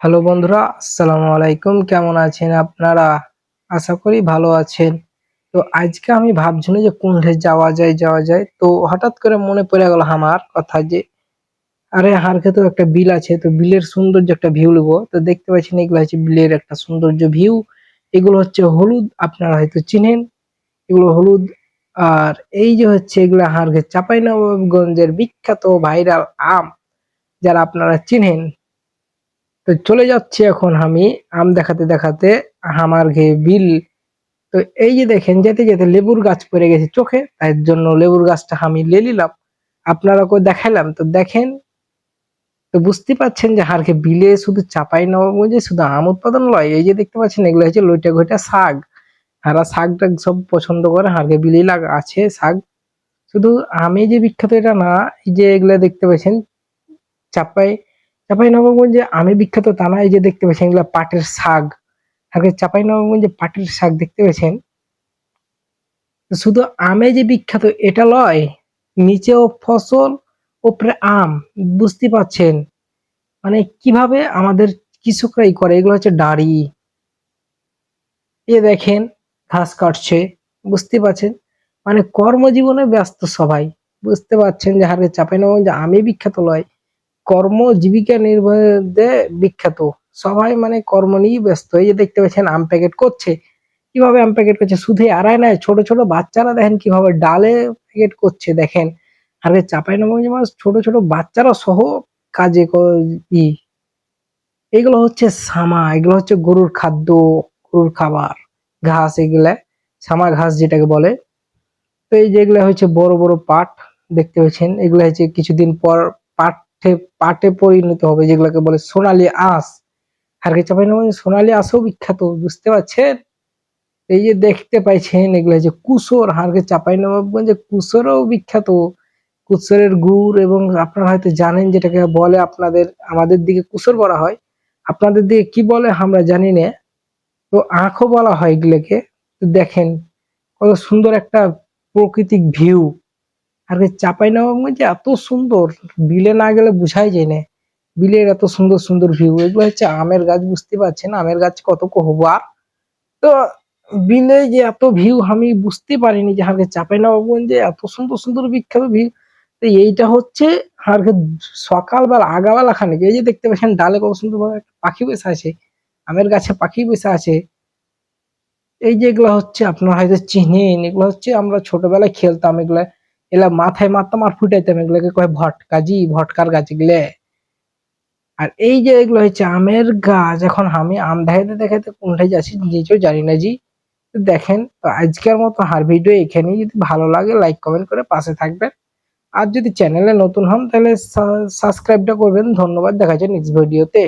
Hello বন্ধুরা, আসসালামু আলাইকুম। কেমন আছেন আপনারা? আশা করি ভালো আছেন। তো আজকে আমি ভাবছিলাম যে কোনঠে যাওয়া যায় যাওয়া যায়। তো হঠাৎ করে মনে পড়ে গেল আমার কথা যে, আরে হার ক্ষেত্রেও একটা বিল আছে, তো বিলের সৌন্দর্য একটা ভিউ নেব। তো দেখতে পাচ্ছেন এগুলো হচ্ছে বিলের একটা সৌন্দর্য ভিউ এগুলো হচ্ছে হলুদ, আপনারা হয়তো চিনেন। এগুলো হলুদ। আর এই যে হচ্ছে এগুলো হারঘে চাঁপাইনবাবগঞ্জের বিখ্যাত ভাইরাল আম, যারা আপনারা চিনেন তো চলে যাচ্ছি এখন আমি আম দেখাতে দেখাতে আমার ঘে বিল। তো এই যে দেখেন, যেতে যেতে লেবুর গাছ পড়ে গেছে চোখে, তাই জন্য লেবুর গাছটা আমি লে নিলাম। আপনারা কেউ দেখাইলাম? তো দেখেন, তো বুঝতে পারছেন যে হারকে বিলে শুধু চাপাই নবাবগঞ্জে শুধু আম উৎপাদন লয়। এই যে দেখতে পাচ্ছেন, এগুলো হচ্ছে লইটা ঘইটা শাক। হারা শাক টাক সব পছন্দ করে হারকে বিলে লাগ, আছে শাক। শুধু আমি যে বিখ্যাত এটা না, এই যে এগুলো দেখতে পাচ্ছেন, চাপাই চাপাই নবাবগঞ্জে আমি বিখ্যাত তা না এই যে দেখতে পাচ্ছেন এগুলা পাটের শাক। আগে চাপাই নবাবগঞ্জে পাটের শাক দেখতে পেয়েছেন? তো শুধু আমে যে বিখ্যাত, এটা লয়, নিচেও ফসল, ওপরে আম বুঝতে পাচ্ছেন মানে কীভাবে আমাদের কৃষকরাই করে, এগুলো হচ্ছে দাঁড়ি এ দেখেন, ঘাস কাটছে বুঝতে পারছেন? মানে কর্মজীবনে ব্যস্ত সবাই, বুঝতে পারছেন যে হারে চাপাই নবাবগঞ্জে আমি বিখ্যাত লয়। কর্ম জীবিকা নির্বাহে বিখ্যাত। সবাই মানে কর্ম নিয়ে ব্যস্ত। এই যে দেখতে পাচ্ছেন, আম প্যাকেট করছে। কীভাবে আম প্যাকেট করছে? শুধু আড়াই নয়। ছোট ছোট বাচ্চারা দেখেন কীভাবে ডালে প্যাকেট করছে, দেখেন। আর চাপাই মানুষ ছোট ছোট বাচ্চারা সহ কাজে ই। এগুলো হচ্ছে সামা, এগুলো হচ্ছে গরুর খাদ্য, গরুর খাবার, ঘাস এগুলা। সামা ঘাস যেটাকে বলে। তো এই যেগুলো হচ্ছে বড় বড় পাট, দেখতে পাচ্ছেন। এগুলো হচ্ছে কিছুদিন পর পাটে পাটে পরিণত হবে, যেগুলোকে বলে সোনালী আঁশ। হারকে নবাবগঞ্জে সোনালী আঁশও বিখ্যাত, বুঝতে পারছেন? এই যে দেখতে পাইছেন এগুলো হচ্ছে কুসোর হারকে নবাবগঞ্জে কুসোরও বিখ্যাত। কুসরের গুড় এবং আপনারা হয়তো জানেন যেটাকে বলে আপনাদের, আমাদের দিকে কুসর বলা হয়। আপনাদের দিকে কি বলে আমরা জানি না। তো আঁখও বলা হয় এগুলোকে। দেখেন, কত সুন্দর একটা প্রাকৃতিক ভিউ। আর নবাবগঞ্জে এত সুন্দর। বিলে না গেলে বুঝাই যায় না। বিলের এত সুন্দর সুন্দর ভিউ এগুলো হচ্ছে আমের গাছ, বুঝতে পারছেন? আমের গাছ কত আর? তো বিলে যে এত ভিউ আমি বুঝতে পারিনি যে হারকে চাপাই নবাবগঞ্জে এত সুন্দর সুন্দর বিখ্যাত ভিউ তো এইটা হচ্ছে হারকে সকালবেলা, আগাবেলা খানিক। এই যে দেখতে পাচ্ছেন, ডালে কত সুন্দর ভাবে একটা পাখি বসে আছে। আমের গাছে পাখি বসে আছে। এই যে এগুলো হচ্ছে আপনারা হয়তো চিনেন, এগুলো হচ্ছে আমরা ছোটবেলায় খেলতাম, এগুলা এলা মাথায় মারতাম আর ফুটাইতাম, এগুলোকে কয় ভটকাজি ভটকার গাছ এগুলো আর এই যে এগুলো হচ্ছে আমের গাছ, এখন আমি আম দেখাইতে দেখাইতে কোনটায় যাচ্ছি নিজেও জানি না, জি। দেখেন, তো আজকের মতো হার ভিডিও এখানেই, যদি ভালো লাগে লাইক, কমেন্ট করে পাশে থাকবেন। আর যদি চ্যানেলে নতুন হন, তাহলে সাবস্ক্রাইবটা করবেন। ধন্যবাদ, দেখা যায় নেক্সট ভিডিওতে